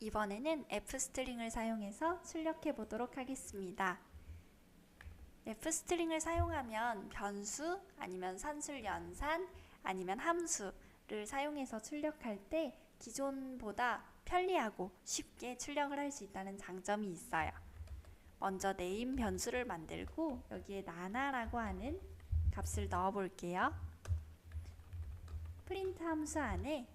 이번에는 F 스트링을 사용해서 출력해 보도록 하겠습니다. F 스트링을 사용하면 변수 아니면 산술 연산 아니면 함수를 사용해서 출력할 때 기존보다 편리하고 쉽게 출력을 할 수 있다는 장점이 있어요. 먼저 네임 변수를 만들고 여기에 나나라고 하는 값을 넣어 볼게요. 프린트 함수 안에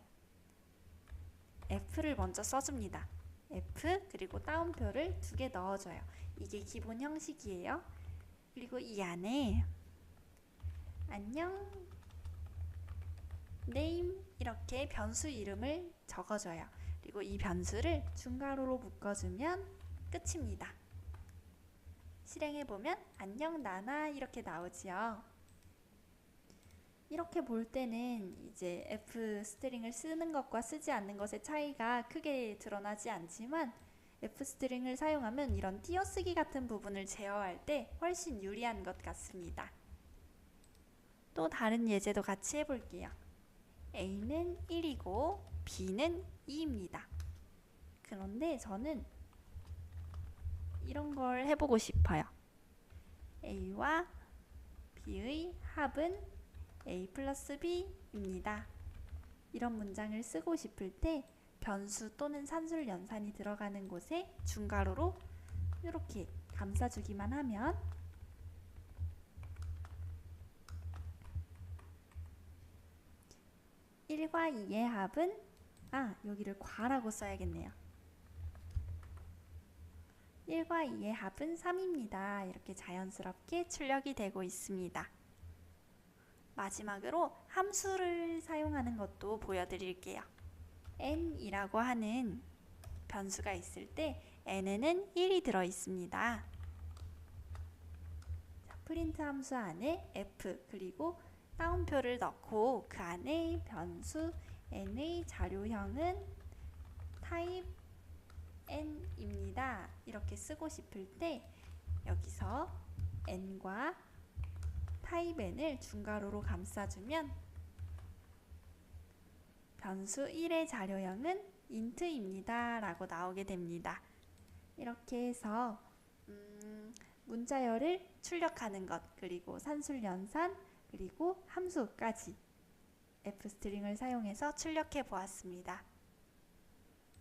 F를 먼저 써줍니다. F 그리고 따옴표를 두 개 넣어줘요. 이게 기본 형식이에요. 그리고 이 안에 안녕 name 이렇게 변수 이름을 적어줘요. 그리고 이 변수를 중괄호로 묶어주면 끝입니다. 실행해 보면 안녕 나나 이렇게 나오지요. 이렇게 볼 때는 이제 F 스트링을 쓰는 것과 쓰지 않는 것의 차이가 크게 드러나지 않지만 F 스트링을 사용하면 이런 띄어쓰기 같은 부분을 제어할 때 훨씬 유리한 것 같습니다. 또 다른 예제도 같이 해볼게요. A는 1이고 B는 2입니다. 그런데 저는 이런 걸 해보고 싶어요. A와 B의 합은 A 플러스 B입니다. 이런 문장을 쓰고 싶을 때 변수 또는 산술 연산이 들어가는 곳에 중괄호로 이렇게 감싸주기만 하면 (1과 2의) 합은 아 여기를 과라고 써야겠네요. 1과 2의 합은 3입니다. 이렇게 자연스럽게 출력이 되고 있습니다. 마지막으로 함수를 사용하는 것도 보여드릴게요. n이라고 하는 변수가 있을 때 n에는 1이 들어 있습니다. 자, 프린트 함수 안에 f 그리고 따옴표를 넣고 그 안에 변수 n의 자료형은 타입 n입니다. 이렇게 쓰고 싶을 때 여기서 n과 n을 중괄호로 감싸주면 변수 1의 자료형은 int입니다. 라고 나오게 됩니다. 이렇게 해서 음, 문자열을 출력하는 것 그리고 산술 연산 그리고 함수까지 F 스트링을 사용해서 출력해 보았습니다.